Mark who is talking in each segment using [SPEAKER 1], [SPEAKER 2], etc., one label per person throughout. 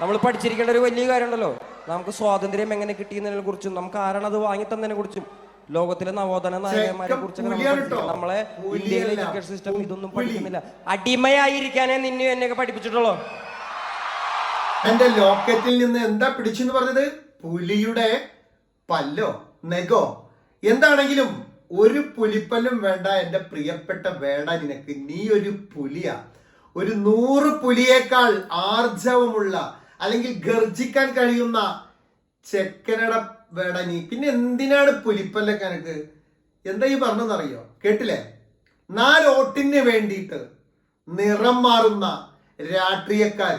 [SPEAKER 1] നമ്മൾ പഠിച്ചിരിക്കേണ്ട ഒരു വലിയ കാര്യമുണ്ടല്ലോ. നമുക്ക് സ്വാതന്ത്ര്യം എങ്ങനെ കിട്ടിയെന്നതിനെ കുറിച്ചും നമുക്ക് ആരാണ് അത് വാങ്ങി തന്നതിനെ കുറിച്ചും ലോകത്തിലെ നവോത്ഥാന നായകന്മാരെ കുറിച്ചൊക്കെ. നമ്മളെ. ഇന്ത്യയിലെ എഡ്യൂക്കേഷൻ സിസ്റ്റം ഇതൊന്നും പഠിക്കുന്നില്ല. അടിമയായിരിക്കാനേ നിന്നെ എന്നെയൊക്കെ പഠിപ്പിച്ചിട്ടുള്ളോ.
[SPEAKER 2] എന്റെ ലോക്കറ്റിൽ നിന്ന് എന്താ പിടിച്ചെന്ന് പറഞ്ഞത്? പുലിയുടെ പല്ലോ നെഗോ. എന്താണെങ്കിലും ഒരു പുലിപ്പല്ലും വേണ്ട. എന്റെ പ്രിയപ്പെട്ട വേണ്ട നിനക്ക് നീ ഒരു പുലിയാ. ഒരു നൂറ് പുലിയേക്കാൾ ആർജവമുള്ള അല്ലെങ്കിൽ ഗർജിക്കാൻ കഴിയുന്ന ചെക്കനട വേടനി. പിന്നെ എന്തിനാണ് പുലിപ്പല്ല കനക്ക്? എന്താ ഈ പറഞ്ഞെന്നറിയോ കേട്ടില്ലേ? നാലോട്ടിന് വേണ്ടിയിട്ട് നിറം മാറുന്ന രാഷ്ട്രീയക്കാർ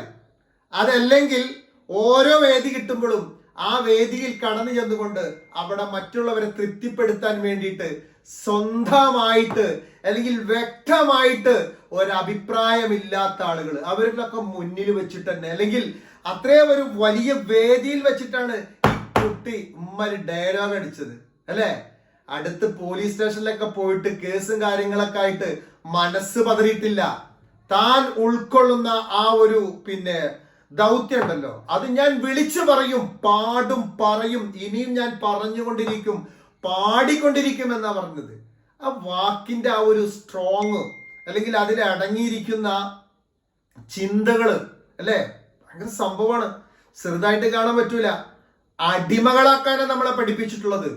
[SPEAKER 2] അതല്ലെങ്കിൽ ഓരോ വേദി കിട്ടുമ്പോഴും ആ വേദിയിൽ കടന്നു ചെന്നുകൊണ്ട് അവിടെ മറ്റുള്ളവരെ തൃപ്തിപ്പെടുത്താൻ വേണ്ടിയിട്ട് സ്വന്തമായിട്ട് അല്ലെങ്കിൽ വ്യക്തമായിട്ട് ഒരഭിപ്രായമില്ലാത്ത ആളുകൾ അവരിലൊക്കെ മുന്നിൽ വെച്ചിട്ട് തന്നെ അല്ലെങ്കിൽ അത്രയും ഒരു വലിയ വേദിയിൽ വെച്ചിട്ടാണ് ഈ കുട്ടി ഉമ്മര് ഡയലോഗ് അടിച്ചത് അല്ലേ? അടുത്ത് പോലീസ് സ്റ്റേഷനിലൊക്കെ പോയിട്ട് കേസും കാര്യങ്ങളൊക്കെ ആയിട്ട് മനസ്സ് പതറിയിട്ടില്ല. താൻ ഉൾക്കൊള്ളുന്ന ആ ഒരു പിന്നെ ദൗത്യം ഉണ്ടല്ലോ അത് ഞാൻ വിളിച്ചു പറയും പാടും പറയും ഇനിയും ഞാൻ പറഞ്ഞുകൊണ്ടിരിക്കും പാടിക്കൊണ്ടിരിക്കും എന്നാ പറഞ്ഞത്. ആ വാക്കിന്റെ ആ ഒരു സ്ട്രോങ് അല്ലെങ്കിൽ അതിൽ അടങ്ങിയിരിക്കുന്ന ചിന്തകൾ അല്ലേ? ഭയങ്കര സംഭവമാണ്. ചെറുതായിട്ട് കാണാൻ പറ്റൂല. അടിമകളാക്കാനാണ് നമ്മളെ പഠിപ്പിച്ചിട്ടുള്ളത്.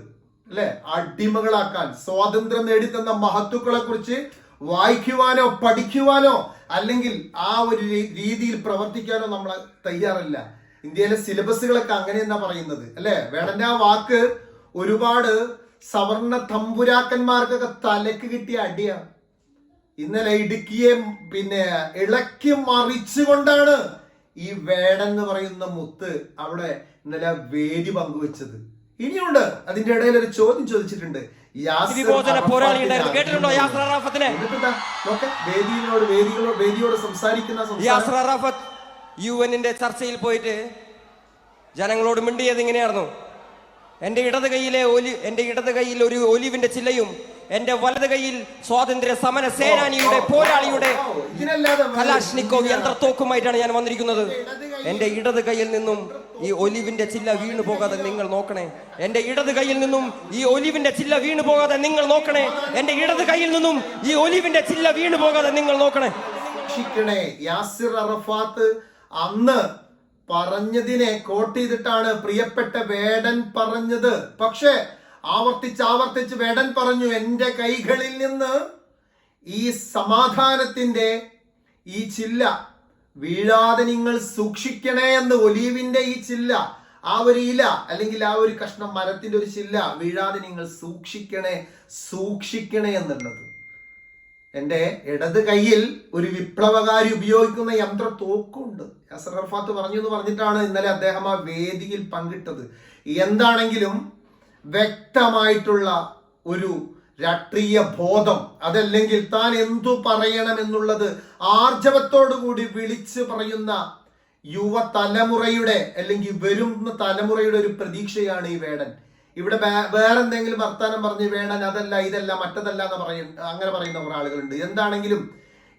[SPEAKER 2] അല്ലെ? അടിമകളാക്കാൻ സ്വാതന്ത്ര്യം നേടിത്തന്ന മഹത്തുക്കളെ കുറിച്ച് വായിക്കുവാനോ പഠിക്കുവാനോ അല്ലെങ്കിൽ ആ ഒരു രീതിയിൽ പ്രവർത്തിക്കാനോ നമ്മൾ തയ്യാറല്ല. ഇന്ത്യയിലെ സിലബസുകളൊക്കെ അങ്ങനെ എന്നാ പറയുന്നത്. അല്ലെ? ആ വാക്ക് ഒരുപാട് സവർണ തമ്പുരാക്കന്മാർക്കൊക്കെ തലക്ക് കിട്ടിയ അടിയാണ് ഇന്നലെ ഇടുക്കിയെ പിന്നെ ഇളക്കി മറിച്ചുകൊണ്ടാണ് ഈ വേടെന്ന് പറയുന്ന മുത്ത് അവിടെ ഇന്നലെ വേദി പങ്കുവെച്ചത്. ഇനിയുണ്ട്. അതിന്റെ ഇടയിൽ ഒരു ചോദ്യം ചോദിച്ചിട്ടുണ്ട്. വേദിയോട് വേദികളോട് വേദിയോട് സംസാരിക്കുന്ന
[SPEAKER 1] യു എന്നിന്റെ ചർച്ചയിൽ പോയിട്ട് ജനങ്ങളോട് മിണ്ടിയത് ഇങ്ങനെയായിരുന്നു. എന്റെ ഇടത് കൈയിലെ ഒലി എന്റെ ഇടത് കൈയിൽ ഒരു ഒലിവിന്റെ ചില്ലയും എന്റെ വലത് കൈയിൽ സ്വാതന്ത്ര്യ സമര സേനാനിയുടെ പോരാളിയുടെ
[SPEAKER 2] കലാഷ്ണിക്കോ
[SPEAKER 1] യന്ത്രത്തോക്കുമായിട്ടാണ് ഞാൻ വന്നിരിക്കുന്നത്. എന്റെ ഇടത് കൈയിൽ നിന്നും ഈ ഒലിവിന്റെ ചില്ല വീണു പോകാതെ നിങ്ങൾ നോക്കണേ. എന്റെ ഇടത് കൈയിൽ നിന്നും ഈ ഒലിവിന്റെ ചില്ല വീണു പോകാതെ നിങ്ങൾ നോക്കണേ. എന്റെ ഇടത് കൈയിൽ നിന്നും ഈ ഒലിവിന്റെ ചില്ല വീണു പോകാതെ നിങ്ങൾ നോക്കണേ.
[SPEAKER 2] രക്ഷിക്കണേ യാസിർ അറഫാത്ത് അന്ന് പറഞ്ഞതിനെ കോട്ട് ചെയ്തിട്ടാണ് പ്രിയപ്പെട്ട വേടൻ പറഞ്ഞത്. പക്ഷേ ആവർത്തിച്ച് ആവർത്തിച്ച് വേടൻ പറഞ്ഞു എന്റെ കൈകളിൽ നിന്ന് ഈ സമാധാനത്തിന്റെ ഈ ചില്ല വീഴാതെ നിങ്ങൾ സൂക്ഷിക്കണേ എന്ന് ഒലീവിന്റെ ഈ ചില്ല ആ ഒരു ഇല അല്ലെങ്കിൽ ആ ഒരു കഷ്ണം മരത്തിന്റെ ഒരു ചില്ല വീഴാതെ നിങ്ങൾ സൂക്ഷിക്കണേ സൂക്ഷിക്കണേ എന്നുള്ളത്. എന്റെ ഇടത് കയ്യിൽ ഒരു വിപ്ലവകാരി ഉപയോഗിക്കുന്ന യന്ത്ര തോക്കുണ്ട്. അസർ അർഫാത്ത് പറഞ്ഞു എന്ന് പറഞ്ഞിട്ടാണ് ഇന്നലെ അദ്ദേഹം ആ വേദിയിൽ പങ്കിട്ടത്. എന്താണെങ്കിലും വ്യക്തമായിട്ടുള്ള ഒരു രാഷ്ട്രീയ ബോധം. അതല്ലെങ്കിൽ താൻ എന്തു പറയണം എന്നുള്ളത് ആർജവത്തോടു കൂടി വിളിച്ച് പറയുന്ന യുവ തലമുറയുടെ അല്ലെങ്കിൽ വരുന്ന തലമുറയുടെ ഒരു പ്രതീക്ഷയാണ് ഈ വേടൻ. ഇവിടെ വേറെന്തെങ്കിലും വർത്താനം പറഞ്ഞ് വേടൻ അതല്ല ഇതല്ല മറ്റതല്ല എന്ന് പറയും അങ്ങനെ പറയുന്ന കുറെ ആളുകളുണ്ട്. എന്താണെങ്കിലും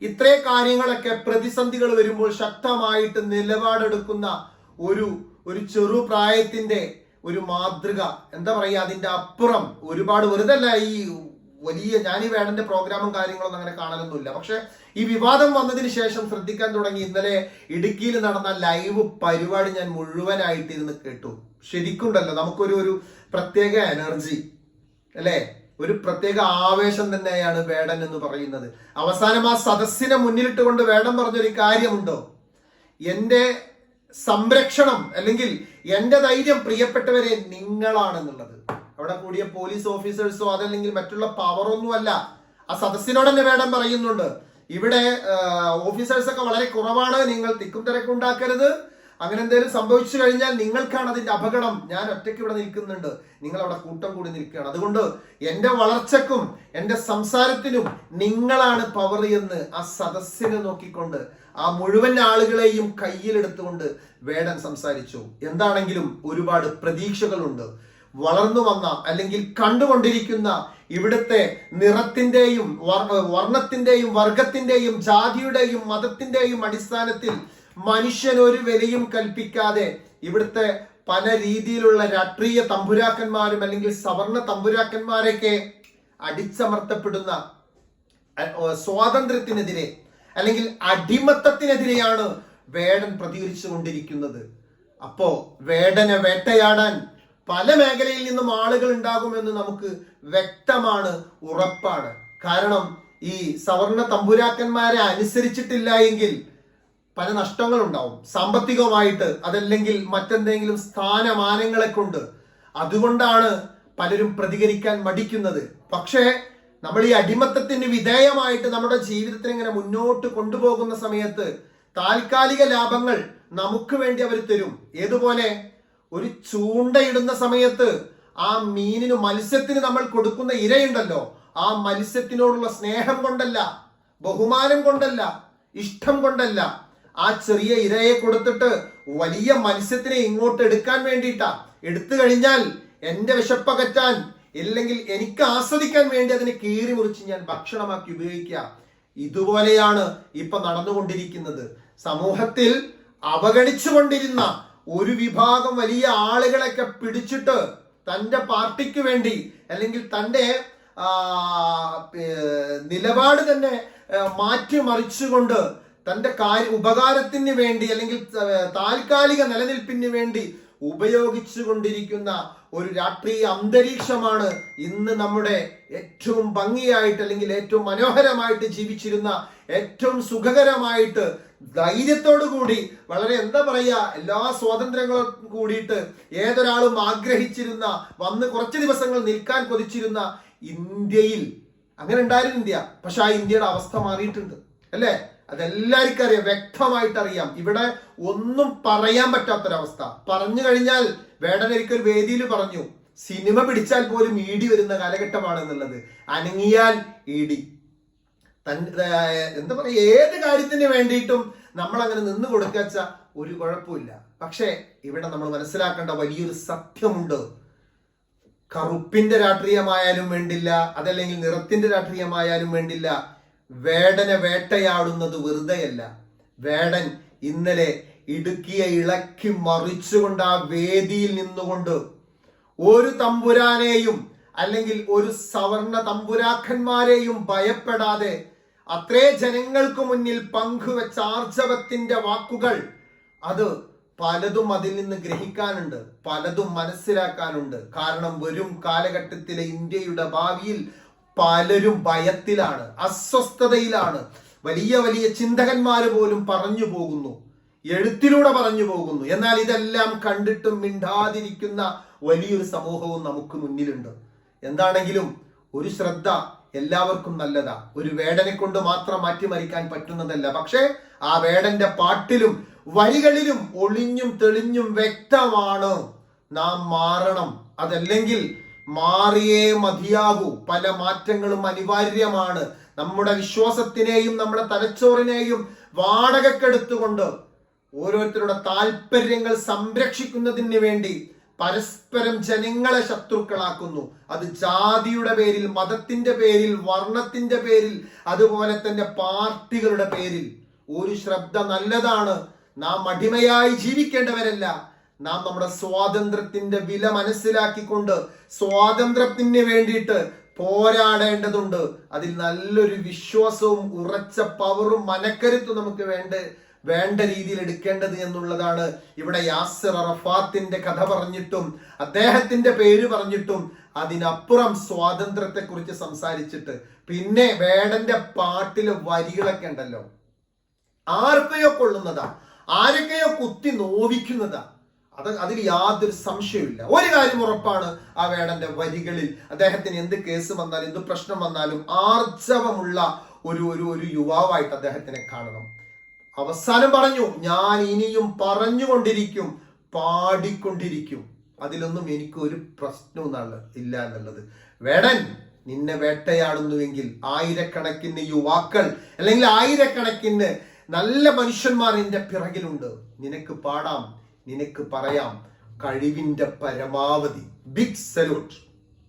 [SPEAKER 2] ഇത്രേ കാര്യങ്ങളൊക്കെ പ്രതിസന്ധികൾ വരുമ്പോൾ ശക്തമായിട്ട് നിലപാടെടുക്കുന്ന ഒരു ഒരു ചെറുപ്രായത്തിന്റെ ഒരു മാതൃക. എന്താ പറയുക അതിന്റെ അപ്പുറം ഒരുപാട് വെറുതല്ല ഈ വലിയ ഞാൻ ഈ വേടന്റെ പ്രോഗ്രാമും കാര്യങ്ങളൊന്നും അങ്ങനെ കാണാനൊന്നുമില്ല പക്ഷെ ഈ വിവാദം വന്നതിന് ശേഷം ശ്രദ്ധിക്കാൻ തുടങ്ങി. ഇന്നലെ ഇടുക്കിയിൽ നടന്ന ലൈവ് പരിപാടി ഞാൻ മുഴുവനായിട്ട് ഇരുന്ന് കേട്ടു. ശരിക്കുണ്ടല്ലോ നമുക്കൊരു ഒരു പ്രത്യേക എനർജി അല്ലേ? ഒരു പ്രത്യേക ആവേശം തന്നെയാണ് വേടൻ എന്ന് പറയുന്നത്. അവസാനം ആ സദസ്സിനെ മുന്നിലിട്ട് മുന്നിലിട്ടുകൊണ്ട് വേടൻ പറഞ്ഞൊരു കാര്യമുണ്ടോ? എന്റെ സംരക്ഷണം അല്ലെങ്കിൽ എന്റെ ധൈര്യം പ്രിയപ്പെട്ടവരെ നിങ്ങളാണെന്നുള്ളത്. അവിടെ കൂടിയ പോലീസ് ഓഫീസേഴ്സോ അതല്ലെങ്കിൽ മറ്റുള്ള പവറൊന്നുമല്ല ആ സദസ്സിനോട് തന്നെ വേണം പറയുന്നുണ്ട്. ഇവിടെ ഓഫീസേഴ്സ് ഒക്കെ വളരെ കുറവാണ്. നിങ്ങൾ തിക്കും തിരക്കുണ്ടാക്കരുത് അങ്ങനെ എന്തെങ്കിലും സംഭവിച്ചു കഴിഞ്ഞാൽ നിങ്ങൾക്കാണ് അതിന്റെ അപകടം. ഞാൻ ഒറ്റയ്ക്ക് ഇവിടെ നിൽക്കുന്നുണ്ട്. നിങ്ങൾ അവിടെ കൂട്ടം കൂടി നിൽക്കുകയാണ്. അതുകൊണ്ട് എന്റെ വളർച്ചക്കും എന്റെ സംസാരത്തിനും നിങ്ങളാണ് പവർ എന്ന് ആ സദസ്സിനെ നോക്കിക്കൊണ്ട് ആ മുഴുവൻ ആളുകളെയും കയ്യിലെടുത്തുകൊണ്ട് വേടൻ സംസാരിച്ചു. എന്താണെങ്കിലും ഒരുപാട് പ്രതീക്ഷകളുണ്ട്. വളർന്നു വന്ന അല്ലെങ്കിൽ കണ്ടുകൊണ്ടിരിക്കുന്ന ഇവിടുത്തെ നിറത്തിന്റെയും വർണത്തിന്റെയും വർഗത്തിന്റെയും ജാതിയുടെയും മതത്തിന്റെയും അടിസ്ഥാനത്തിൽ മനുഷ്യൻ ഒരു വിലയും കൽപ്പിക്കാതെ ഇവിടുത്തെ പല രീതിയിലുള്ള രാഷ്ട്രീയ തമ്പുരാക്കന്മാരും അല്ലെങ്കിൽ സവർണ തമ്പുരാക്കന്മാരൊക്കെ അടിച്ചമർത്തപ്പെടുന്ന സ്വാതന്ത്ര്യത്തിനെതിരെ അല്ലെങ്കിൽ അടിമത്തത്തിനെതിരെയാണ് വേടൻ പ്രതികരിച്ചു കൊണ്ടിരിക്കുന്നത് അപ്പോ വേടനെ വേട്ടയാടാൻ പല മേഖലയിൽ നിന്നും ആളുകൾ ഉണ്ടാകുമെന്ന് നമുക്ക് വ്യക്തമാണ് ഉറപ്പാണ്. കാരണം ഈ സവർണ തമ്പുരാക്കന്മാരെ അനുസരിച്ചിട്ടില്ല എങ്കിൽ പല നഷ്ടങ്ങളുണ്ടാവും. സാമ്പത്തികമായിട്ട് അതല്ലെങ്കിൽ മറ്റെന്തെങ്കിലും സ്ഥാനമാനങ്ങളെ കൊണ്ട്. അതുകൊണ്ടാണ് പലരും പ്രതികരിക്കാൻ മടിക്കുന്നത്. പക്ഷേ നമ്മൾ ഈ അടിമത്തത്തിന് വിധേയമായിട്ട് നമ്മുടെ ജീവിതത്തിന് ഇങ്ങനെ മുന്നോട്ട് കൊണ്ടുപോകുന്ന സമയത്ത് താൽക്കാലിക ലാഭങ്ങൾ നമുക്ക് വേണ്ടി അവർ തരും. ഏതുപോലെ? ഒരു ചൂണ്ടയിടുന്ന സമയത്ത് ആ മീനിന് മത്സ്യത്തിന് നമ്മൾ കൊടുക്കുന്ന ഇരയുണ്ടല്ലോ. ആ മത്സ്യത്തിനോടുള്ള സ്നേഹം കൊണ്ടല്ല ബഹുമാനം കൊണ്ടല്ല ഇഷ്ടം കൊണ്ടല്ല. ആ ചെറിയ ഇരയെ കൊടുത്തിട്ട് വലിയ മത്സ്യത്തിനെ ഇങ്ങോട്ട് എടുക്കാൻ വേണ്ടിയിട്ടാ. എടുത്തു കഴിഞ്ഞാൽ എന്റെ വിശപ്പകറ്റാൻ ഇല്ലെങ്കിൽ എനിക്ക് ആസ്വദിക്കാൻ വേണ്ടി അതിനെ കീറി മുറിച്ച് ഞാൻ ഭക്ഷണമാക്കി ഉപയോഗിക്കുക. ഇതുപോലെയാണ് ഇപ്പൊ നടന്നുകൊണ്ടിരിക്കുന്നത്. സമൂഹത്തിൽ അവഗണിച്ചുകൊണ്ടിരുന്ന ഒരു വിഭാഗം വലിയ ആളുകളൊക്കെ പിടിച്ചിട്ട് തന്റെ പാർട്ടിക്ക് വേണ്ടി അല്ലെങ്കിൽ തന്റെ നിലപാട് തന്നെ മാറ്റിമറിച്ചുകൊണ്ട് തന്റെ കാര്യ ഉപകാരത്തിന് വേണ്ടി അല്ലെങ്കിൽ താൽക്കാലിക നിലനിൽപ്പിന് വേണ്ടി ഉപയോഗിച്ചു കൊണ്ടിരിക്കുന്ന ഒരു രാഷ്ട്രീയ അന്തരീക്ഷമാണ് ഇന്ന് നമ്മുടെ ഏറ്റവും ഭംഗിയായിട്ട് അല്ലെങ്കിൽ ഏറ്റവും മനോഹരമായിട്ട് ജീവിച്ചിരുന്ന ഏറ്റവും സുഖകരമായിട്ട് ധൈര്യത്തോടു കൂടി വളരെ എന്താ പറയാ എല്ലാ സ്വാതന്ത്ര്യങ്ങളും കൂടിയിട്ട് ഏതൊരാളും ആഗ്രഹിച്ചിരുന്ന വന്ന് കുറച്ച് ദിവസങ്ങൾ നിൽക്കാൻ കൊതിച്ചിരുന്ന ഇന്ത്യയിൽ. അങ്ങനെ ഉണ്ടായിരുന്നു ഇന്ത്യ. പക്ഷെ ആ ഇന്ത്യയുടെ അവസ്ഥ മാറിയിട്ടുണ്ട്. അല്ലേ? അതെല്ലാവർക്കും അറിയാം വ്യക്തമായിട്ട് അറിയാം ഇവിടെ ഒന്നും പറയാൻ പറ്റാത്തൊരവസ്ഥ. പറഞ്ഞു കഴിഞ്ഞാൽ വേടനരിക്ക് ഒരു വേദിയിൽ പറഞ്ഞു സിനിമ പിടിച്ചാൽ പോലും ഈടി വരുന്ന കാലഘട്ടമാണ് എന്നുള്ളത് അനങ്ങിയാൽ തൻ എന്താ പറയുക ഏത് കാര്യത്തിന് വേണ്ടിയിട്ടും നമ്മൾ അങ്ങനെ നിന്ന് കൊടുക്കച്ച ഒരു കുഴപ്പമില്ല. പക്ഷേ ഇവിടെ നമ്മൾ മനസ്സിലാക്കേണ്ട വലിയൊരു സത്യമുണ്ട്. കറുപ്പിന്റെ രാഷ്ട്രീയമായാലും വേണ്ടില്ല അതല്ലെങ്കിൽ നിറത്തിന്റെ രാഷ്ട്രീയമായാലും വേണ്ടില്ല വേടനെ വേട്ടയാടുന്നത് വെറുതെയല്ല. വേടൻ ഇന്നലെ ഇടുക്കിയെ ഇളക്കി മറിച്ചുകൊണ്ട് ആ വേദിയിൽ നിന്നുകൊണ്ട് ഒരു തമ്പുരാനെയും അല്ലെങ്കിൽ ഒരു സവർണ തമ്പുരാക്കന്മാരെയും ഭയപ്പെടാതെ അത്രേ ജനങ്ങൾക്ക് മുന്നിൽ പങ്കുവെച്ച ആർജവത്തിന്റെ വാക്കുകൾ അത് പലതും അതിൽ നിന്ന് ഗ്രഹിക്കാനുണ്ട് പലതും മനസ്സിലാക്കാനുണ്ട്. കാരണം വരും കാലഘട്ടത്തിലെ ഇന്ത്യയുടെ ഭാവിയിൽ പലരും ഭയത്തിലാണ് അസ്വസ്ഥതയിലാണ്. വലിയ വലിയ ചിന്തകന്മാർ പോലും പറഞ്ഞു പോകുന്നു എഴുത്തിലൂടെ പറഞ്ഞു പോകുന്നു. എന്നാൽ ഇതെല്ലാം കണ്ടിട്ടും മിണ്ടാതിരിക്കുന്ന വലിയൊരു സമൂഹവും നമുക്ക് മുന്നിലുണ്ട്. എന്താണെങ്കിലും ഒരു ശ്രദ്ധ എല്ലാവർക്കും നല്ലതാ. ഒരു വേടനെ കൊണ്ട് മാത്രം മാറ്റിമറിക്കാൻ പറ്റുന്നതല്ല. പക്ഷേ ആ വേടന്റെ പാട്ടിലും വരികളിലും ഒളിഞ്ഞും തെളിഞ്ഞും വ്യക്തമാണ്. നാം മാറണം. അതല്ലെങ്കിൽ മാറിയേ മതിയാകൂ. പല മാറ്റങ്ങളും അനിവാര്യമാണ്. നമ്മുടെ വിശ്വാസത്തിനെയും നമ്മുടെ തലച്ചോറിനെയും വാടകക്കെടുത്തുകൊണ്ട് ഓരോരുത്തരുടെ താല്പര്യങ്ങൾ സംരക്ഷിക്കുന്നതിന് വേണ്ടി പരസ്പരം ജനങ്ങളെ ശത്രുക്കളാക്കുന്നു. അത് ജാതിയുടെ പേരിൽ മതത്തിന്റെ പേരിൽ വർണത്തിന്റെ പേരിൽ അതുപോലെ തന്നെ പാർട്ടികളുടെ പേരിൽ. ഒരു ശ്രദ്ധ നല്ലതാണ്. നാം അടിമയായി ജീവിക്കേണ്ടവരല്ല. നാം നമ്മുടെ സ്വാതന്ത്ര്യത്തിന്റെ വില മനസ്സിലാക്കിക്കൊണ്ട് സ്വാതന്ത്ര്യത്തിന് വേണ്ടിയിട്ട് പോരാടേണ്ടതുണ്ട്. അതിൽ നല്ലൊരു വിശ്വാസവും ഉറച്ച പവറും മനക്കരുത്തും നമുക്ക് വേണ്ട വേണ്ട രീതിയിൽ എടുക്കേണ്ടത് എന്നുള്ളതാണ് ഇവിടെ യാസിർ അറഫാത്തിന്റെ കഥ പറഞ്ഞിട്ടും അദ്ദേഹത്തിന്റെ പേര് പറഞ്ഞിട്ടും അതിനപ്പുറം സ്വാതന്ത്ര്യത്തെക്കുറിച്ച് സംസാരിച്ചിട്ട്. പിന്നെ വേടന്റെ പാട്ടിലെ വരികളൊക്കെ ഉണ്ടല്ലോ. ആർക്കെയോ കൊള്ളുന്നതാ. ആരൊക്കെയോ കുത്തി നോവിക്കുന്നതാ. അത് അതിൽ യാതൊരു സംശയമില്ല ഒരു കാര്യം ഉറപ്പാണ് ആ വേടന്റെ വരികളിൽ. അദ്ദേഹത്തിന് എന്ത് കേസ് വന്നാലും എന്ത് പ്രശ്നം വന്നാലും ആർജവമുള്ള ഒരു ഒരു ഒരു യുവാവായിട്ട് അദ്ദേഹത്തിനെ കാണണം. അവസാനം പറഞ്ഞു ഞാൻ ഇനിയും പറഞ്ഞുകൊണ്ടിരിക്കും പാടിക്കൊണ്ടിരിക്കും. അതിലൊന്നും എനിക്ക് ഒരു പ്രശ്നവും ഇല്ല എന്നുള്ളത്. വേടൻ നിന്നെ വേട്ടയാടുന്നുവെങ്കിൽ ആയിരക്കണക്കിന് യുവാക്കൾ അല്ലെങ്കിൽ ആയിരക്കണക്കിന് നല്ല മനുഷ്യന്മാർ നിന്റെ പിറകിലുണ്ട്. നിനക്ക് പാടാം. നിനക്ക് പറയാം കഴിവിന്റെ പരമാവധി. Big salute